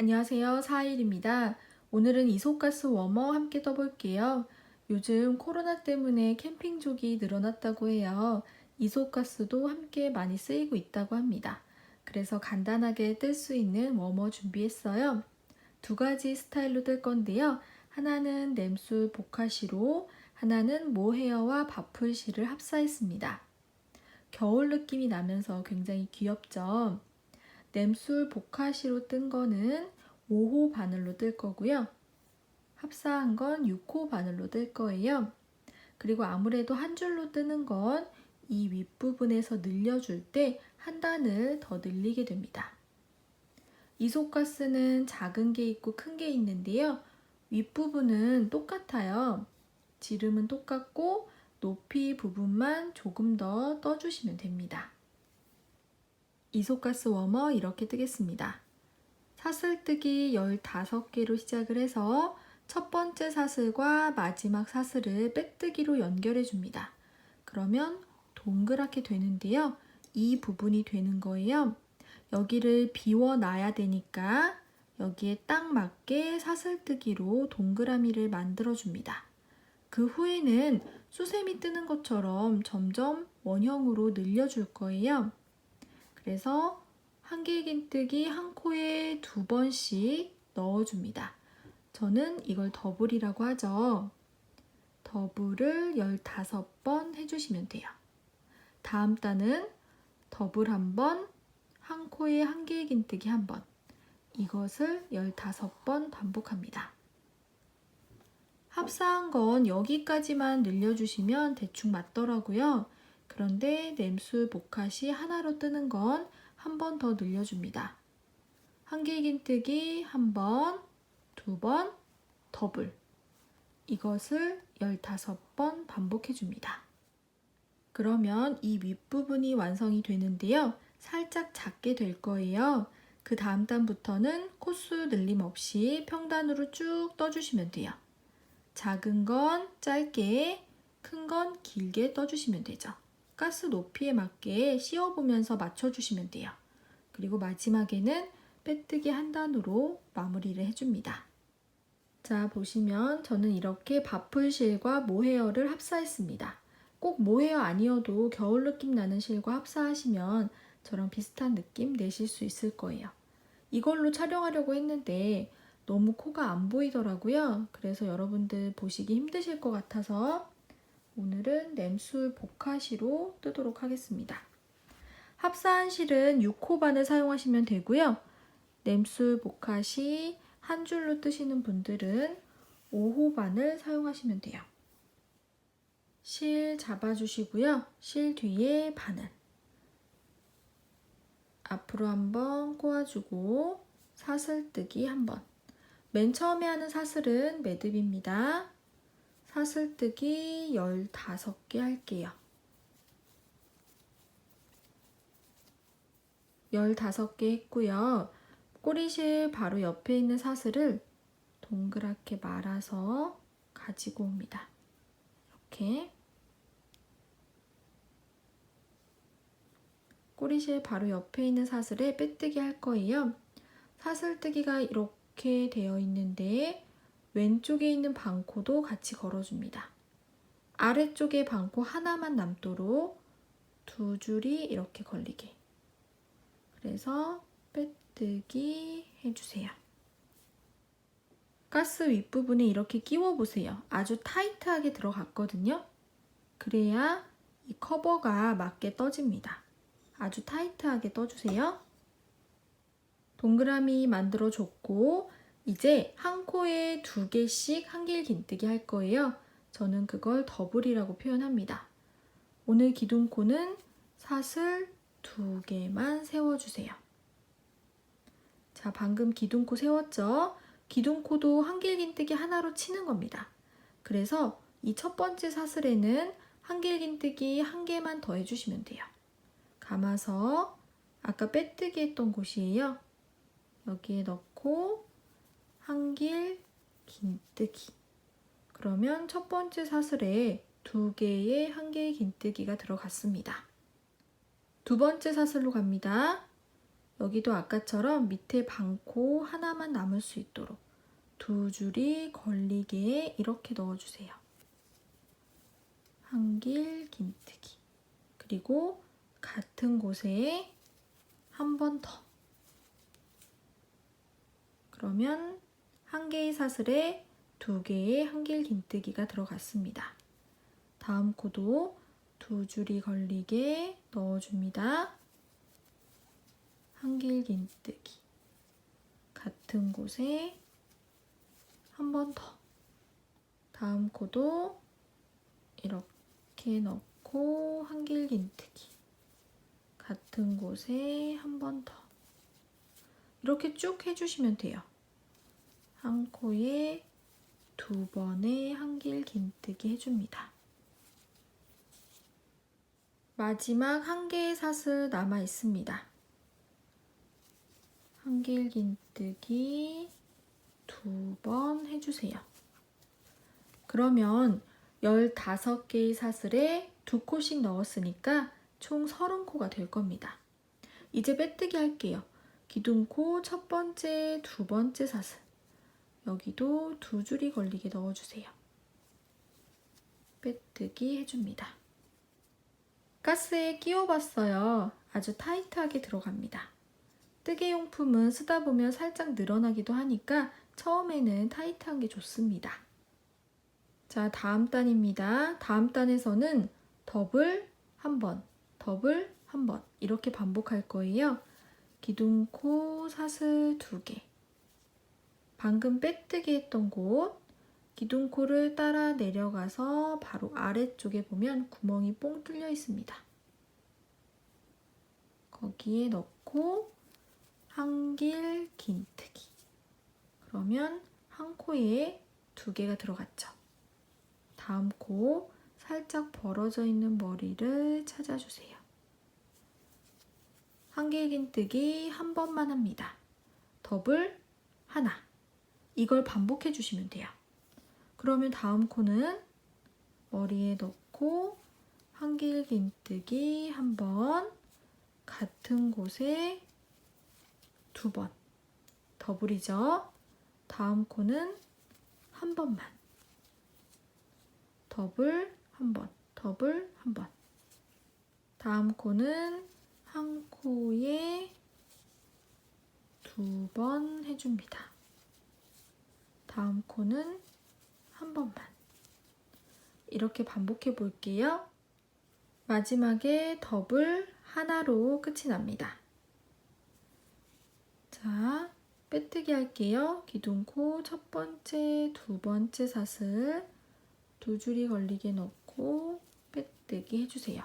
안녕하세요. 사일입니다. 오늘은 이소가스 워머 함께 떠볼게요. 요즘 코로나 때문에 캠핑족이 늘어났다고 해요. 이소가스도 함께 많이 쓰이고 있다고 합니다. 그래서 간단하게 뜰 수 있는 워머 준비했어요. 두 가지 스타일로 뜰 건데요. 하나는 냄술 보카시로, 하나는 모헤어와 바풀시를 합사했습니다. 겨울 느낌이 나면서 굉장히 귀엽죠? 냄술 보카시로 뜬 거는 5호 바늘로 뜰 거고요. 합사한 건 6호 바늘로 뜰 거예요. 그리고 아무래도 한 줄로 뜨는 건 이 윗부분에서 늘려줄 때 한 단을 더 늘리게 됩니다. 이소가스는 작은 게 있고 큰 게 있는데요. 윗부분은 똑같아요. 지름은 똑같고 높이 부분만 조금 더 떠주시면 됩니다. 이소가스 워머 이렇게 뜨겠습니다. 사슬뜨기 15개로 시작을 해서 첫 번째 사슬과 마지막 사슬을 빼뜨기로 연결해 줍니다. 그러면 동그랗게 되는데요. 이 부분이 되는 거예요. 여기를 비워놔야 되니까 여기에 딱 맞게 사슬뜨기로 동그라미를 만들어 줍니다. 그 후에는 수세미 뜨는 것처럼 점점 원형으로 늘려줄 거예요. 그래서 한길긴뜨기 한 코에 두 번씩 넣어줍니다. 저는 이걸 더블이라고 하죠. 더블을 15번 해주시면 돼요. 다음 단은 더블 한 번, 한 코에 한길긴뜨기 한 번. 이것을 15번 반복합니다. 합사한 건 여기까지만 늘려주시면 대충 맞더라고요. 그런데 냄술 보카시 하나로 뜨는 건 한 번 더 늘려줍니다. 한길긴뜨기 한 번, 두 번, 더블. 이것을 15번 반복해 줍니다. 그러면 이 윗부분이 완성이 되는데요. 살짝 작게 될 거예요. 그 다음 단부터는 코수 늘림 없이 평단으로 쭉 떠주시면 돼요. 작은 건 짧게, 큰 건 길게 떠주시면 되죠. 가스 높이에 맞게 씌워보면서 맞춰주시면 돼요. 그리고 마지막에는 빼뜨기 한 단으로 마무리를 해줍니다. 자, 보시면 저는 이렇게 바풀 실과 모헤어를 합사했습니다. 꼭 모헤어 아니어도 겨울 느낌 나는 실과 합사하시면 저랑 비슷한 느낌 내실 수 있을 거예요. 이걸로 촬영하려고 했는데 너무 코가 안 보이더라고요. 그래서 여러분들 보시기 힘드실 것 같아서 오늘은 냄술 보카시로 뜨도록 하겠습니다. 합사한 실은 6호 반을 사용하시면 되고요. 냄술 보카시 한 줄로 뜨시는 분들은 5호 반을 사용하시면 돼요. 실 잡아주시고요. 실 뒤에 바늘. 앞으로 한번 꼬아주고 사슬뜨기 한번. 맨 처음에 하는 사슬은 매듭입니다. 사슬뜨기 15개 할게요. 15개 했고요. 꼬리실 바로 옆에 있는 사슬을 동그랗게 말아서 가지고 옵니다. 이렇게 꼬리실 바로 옆에 있는 사슬에 빼뜨기 할 거예요. 사슬뜨기가 이렇게 되어 있는데 왼쪽에 있는 방코도 같이 걸어줍니다. 아래쪽에 방코 하나만 남도록 두 줄이 이렇게 걸리게. 그래서 빼뜨기 해주세요. 가스 윗부분에 이렇게 끼워 보세요. 아주 타이트하게 들어갔거든요. 그래야 이 커버가 맞게 떠집니다. 아주 타이트하게 떠주세요. 동그라미 만들어 줬고 이제 한 코에 두 개씩 한길 긴뜨기 할 거예요. 저는 그걸 더블이라고 표현합니다. 오늘 기둥코는 사슬 두 개만 세워주세요. 자, 방금 기둥코 세웠죠? 기둥코도 한길 긴뜨기 하나로 치는 겁니다. 그래서 이 첫 번째 사슬에는 한길 긴뜨기 한 개만 더 해주시면 돼요. 감아서 아까 빼뜨기 했던 곳이에요. 여기에 넣고 한길 긴뜨기. 그러면 첫 번째 사슬에 두 개의 한길 긴뜨기가 들어갔습니다. 두 번째 사슬로 갑니다. 여기도 아까처럼 밑에 반코 하나만 남을 수 있도록 두 줄이 걸리게 이렇게 넣어주세요. 한길 긴뜨기. 그리고 같은 곳에 한 번 더. 그러면 한 개의 사슬에 두 개의 한길 긴뜨기가 들어갔습니다. 다음 코도 두 줄이 걸리게 넣어줍니다. 한길 긴뜨기. 같은 곳에 한 번 더. 다음 코도 이렇게 넣고 한길 긴뜨기. 같은 곳에 한 번 더. 이렇게 쭉 해주시면 돼요. 한 코에 두 번의 한길 긴뜨기 해줍니다. 마지막 한 개의 사슬 남아 있습니다. 한길 긴뜨기 두 번 해주세요. 그러면 15개의 사슬에 두 코씩 넣었으니까 총 30코가 될 겁니다. 이제 빼뜨기 할게요. 기둥코 첫 번째, 두 번째 사슬. 여기도 두 줄이 걸리게 넣어주세요. 빼뜨기 해줍니다. 가스에 끼워봤어요. 아주 타이트하게 들어갑니다. 뜨개 용품은 쓰다 보면 살짝 늘어나기도 하니까 처음에는 타이트한 게 좋습니다. 자, 다음 단입니다. 다음 단에서는 더블 한 번, 더블 한 번 이렇게 반복할 거예요. 기둥코 사슬 두 개. 방금 빼뜨기 했던 곳 기둥코를 따라 내려가서 바로 아래쪽에 보면 구멍이 뽕 뚫려 있습니다. 거기에 넣고 한길 긴뜨기. 그러면 한 코에 두 개가 들어갔죠. 다음 코 살짝 벌어져 있는 머리를 찾아주세요. 한길 긴뜨기 한 번만 합니다. 더블 하나. 이걸 반복해 주시면 돼요. 그러면 다음 코는 머리에 넣고 한길 긴뜨기 한 번, 같은 곳에 두 번, 더블이죠. 다음 코는 한 번만, 더블 한 번, 더블 한 번. 다음 코는 한 코에 두 번 해줍니다. 다음 코는 한 번만. 이렇게 반복해 볼게요. 마지막에 더블 하나로 끝이 납니다. 자, 빼뜨기 할게요. 기둥코 첫 번째, 두 번째 사슬 두 줄이 걸리게 넣고 빼뜨기 해주세요.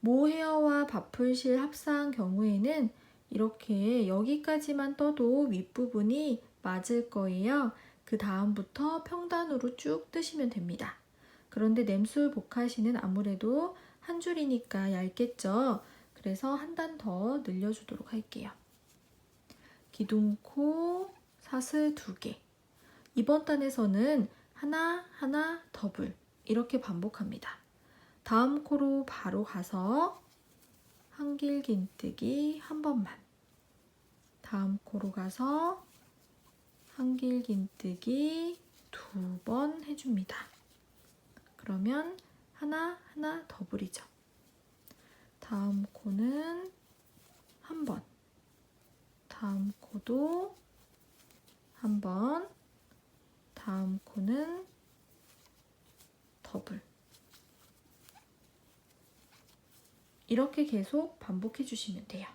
모헤어와 바풀실 합사한 경우에는 이렇게 여기까지만 떠도 윗부분이 맞을 거예요. 그 다음부터 평단으로 쭉 뜨시면 됩니다. 그런데 냄술 복화시는 아무래도 한 줄이니까 얇겠죠. 그래서 한 단 더 늘려주도록 할게요. 기둥코 사슬 두 개. 이번 단에서는 하나, 하나, 더블. 이렇게 반복합니다. 다음 코로 바로 가서 한길 긴뜨기 한 번만. 다음 코로 가서 한길 긴뜨기 두 번 해줍니다. 그러면 하나, 하나 더블이죠. 다음 코는 한 번. 다음 코도 한 번. 다음 코는 더블. 이렇게 계속 반복해 주시면 돼요.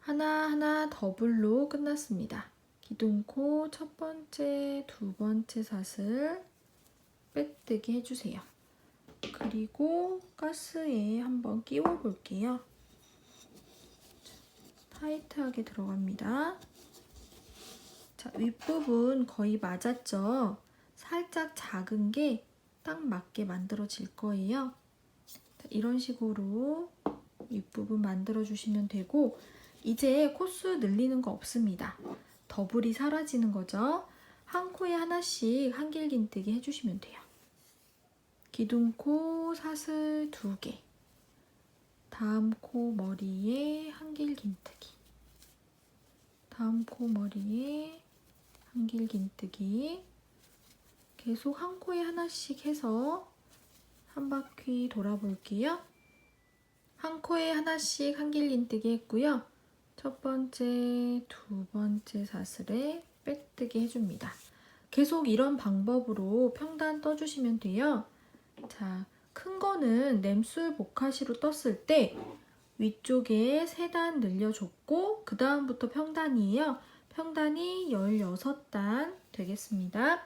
하나하나 더블로 끝났습니다. 기둥코 첫 번째, 두 번째 사슬 빼뜨기 해주세요. 그리고 가스에 한번 끼워 볼게요. 타이트하게 들어갑니다. 자, 윗부분 거의 맞았죠? 살짝 작은 게 딱 맞게 만들어질 거예요. 자, 이런 식으로 윗부분 만들어 주시면 되고 이제 코스 늘리는 거 없습니다. 더블이 사라지는 거죠. 한 코에 하나씩 한길 긴뜨기 해주시면 돼요. 기둥코 사슬 두 개. 다음 코 머리에 한길 긴뜨기. 다음 코 머리에 한길 긴뜨기. 계속 한 코에 하나씩 해서 한 바퀴 돌아볼게요. 한 코에 하나씩 한길 긴뜨기 했고요. 첫 번째, 두 번째 사슬에 빼뜨기 해줍니다. 계속 이런 방법으로 평단 떠주시면 돼요. 자, 큰 거는 램술 보카시로 떴을 때 위쪽에 세단 늘려줬고 그 다음부터 평단이에요. 평단이 16단 되겠습니다.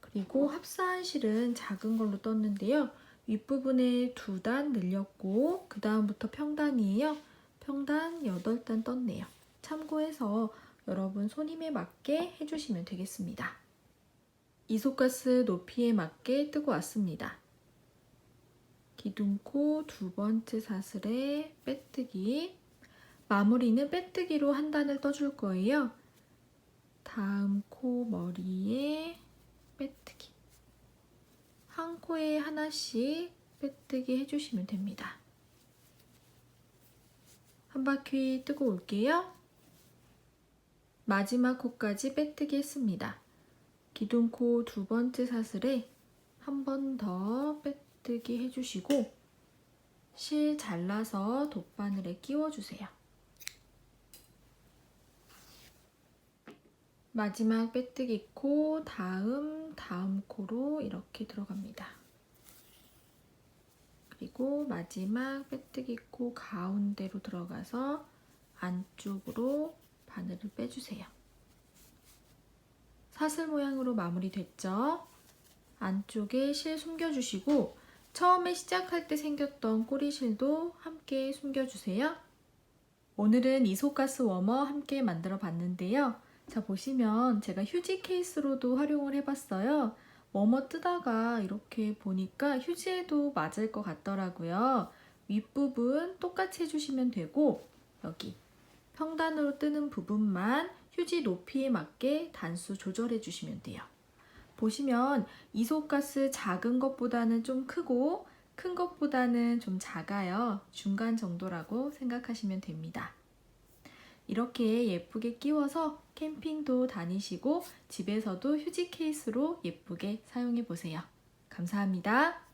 그리고 합사한 실은 작은 걸로 떴는데요. 윗부분에 두단 늘렸고 그 다음부터 평단이에요. 평단 8단 떴네요. 참고해서 여러분 손힘에 맞게 해주시면 되겠습니다. 이소가스 높이에 맞게 뜨고 왔습니다. 기둥코 두 번째 사슬에 빼뜨기 마무리는 빼뜨기로 한 단을 떠줄 거예요. 다음 코 머리에 빼뜨기 한 코에 하나씩 빼뜨기 해주시면 됩니다. 한 바퀴 뜨고 올게요. 마지막 코까지 빼뜨기 했습니다. 기둥코 두 번째 사슬에 한 번 더 빼뜨기 해주시고 실 잘라서 돗바늘에 끼워주세요. 마지막 빼뜨기 코 다음 다음 코로 이렇게 들어갑니다. 그리고 마지막 빼뜨기 코 가운데로 들어가서 안쪽으로 바늘을 빼주세요. 사슬 모양으로 마무리됐죠? 안쪽에 실 숨겨주시고 처음에 시작할 때 생겼던 꼬리실도 함께 숨겨주세요. 오늘은 이소가스 워머 함께 만들어 봤는데요. 자 보시면 제가 휴지 케이스로도 활용을 해봤어요. 워머 뜨다가 이렇게 보니까 휴지에도 맞을 것 같더라고요. 윗부분 똑같이 해주시면 되고 여기 평단으로 뜨는 부분만 휴지 높이에 맞게 단수 조절해 주시면 돼요. 보시면 이소가스 작은 것보다는 좀 크고 큰 것보다는 좀 작아요. 중간 정도라고 생각하시면 됩니다. 이렇게 예쁘게 끼워서 캠핑도 다니시고 집에서도 휴지 케이스로 예쁘게 사용해 보세요. 감사합니다.